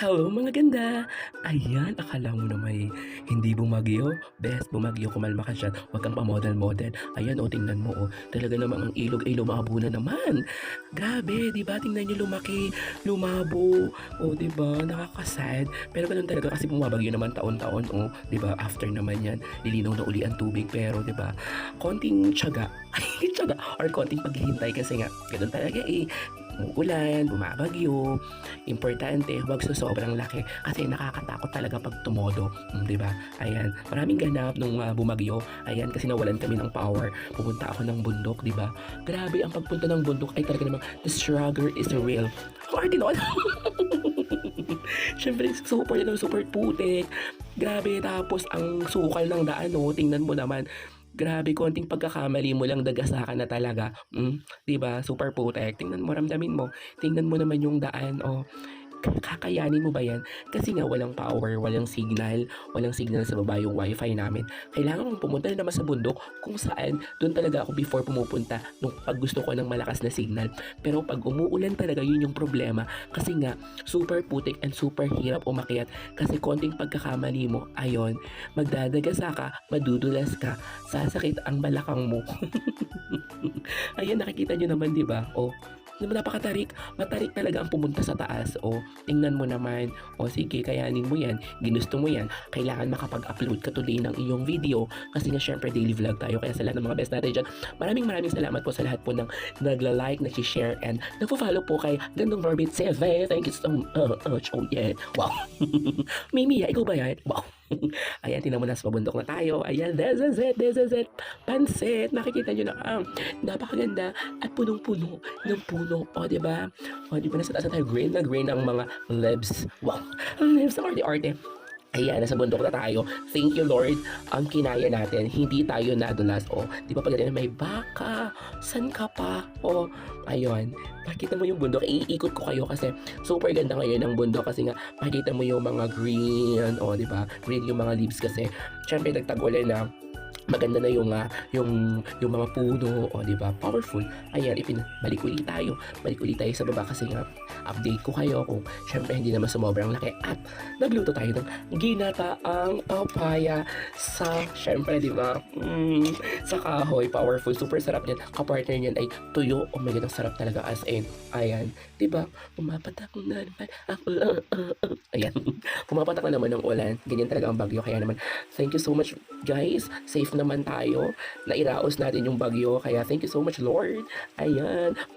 Hello mga ganda! Ayan, akala mo na may hindi bumagyo? Best, bumagyo, kumalma ka dyan. Huwag kang pa-model-model. Ayan, o, tingnan mo, o. Talaga namang ang ilog ay lumabo na naman. Grabe, di ba? Tingnan niyo lumaki, lumabo. O, di ba? Nakakasad. Pero ganun talaga kasi bumabagyo naman taon-taon, o. Di ba? After naman yan, lilinaw na uli ang tubig. Pero, di ba? Konting tiyaga. tiyaga. Or konting paghihintay kasi nga, ganun talaga eh umuulan, bumabagyo. Importante, huwag sa sobrang laki kasi nakakatakot talaga pag tumodo. Mm, di ba? Ayan, maraming ganap nung ah, bumagyo. Ayan, kasi nawalan kami ng power. Pupunta ako ng bundok, di ba? Grabe, ang pagpunta ng bundok ay talaga namang the struggle is real. Ang arte noon. Siyempre, super na super putik. Grabe, tapos ang sukal ng daan, oh, tingnan mo naman. Grabe, konting pagkakamali mo lang dagasa ka na talaga. Mm, ba? Super putek. Tingnan mo, ramdamin mo. Tingnan mo naman yung daan. Oh, kakayanin mo ba yan? Kasi nga walang power, walang signal, walang signal sa baba yung wifi namin. Kailangan mong pumunta na naman sa bundok kung saan doon talaga ako before pumupunta nung pag gusto ko ng malakas na signal. Pero pag umuulan talaga yun yung problema kasi nga super putik and super hirap umakyat kasi konting pagkakamali mo, ayon, magdadagasa ka, madudulas ka, sasakit ang balakang mo. Ayan, nakikita nyo naman, di ba? O, naman napakatarik. Matarik talaga ang pumunta sa taas. O, tingnan mo naman. O, sige, kayanin mo yan. Ginusto mo yan. Kailangan makapag-upload ka today ng iyong video. Kasi nga, syempre, daily vlog tayo. Kaya sa lahat ng mga best natin dyan, maraming maraming salamat po sa lahat po ng nagla-like, nag-share, and nagpo-follow po kay Gandong Morbid Seve. Thank you so much. Oh, yeah. Wow. Mimi, ikaw ba yan? Wow. Ayan, tinan mo na sa pabundok na tayo. Ayan, this is it, this is it. Pansit, nakikita nyo na, ah, napakaganda at punong-puno ng puno. O, di ba? O, di ba nasa taas na tayo, green na green ang mga leaves. Wow, ang arte-arte. Ayan, nasa bundok na tayo. Thank you, Lord. Ang kinaya natin, hindi tayo nadulas. O, di ba pagdating may baka? San ka pa? O, ayun. Makita mo yung bundok. Iikot ko kayo kasi super ganda ngayon ang bundok kasi nga makikita mo yung mga green. O, di ba? Green yung mga leaves kasi. Siyempre, nagtag-ulan na maganda na yung ah, yung yung mga puno o di ba? Powerful. Ayan ipinabalik ulit tayo. Balik ulit tayo sa baba kasi nga update ko kayo kung syempre hindi naman sumobrang laki. At nagluto tayo ng ginataang papaya sa syempre di ba? Mm, sa kahoy. Powerful. Super sarap niyan. Kapartner niyan ay tuyo. Oh my god ang sarap talaga. As in ayan. Di ba? Pumapatak na naman ang uh, uh, uh. ayan. Pumapatak na naman ng ulan. Ganyan talaga ang bagyo. Kaya naman thank you so much guys. Safe naman tayo. Nairaos natin yung bagyo kaya thank you so much Lord. Ayan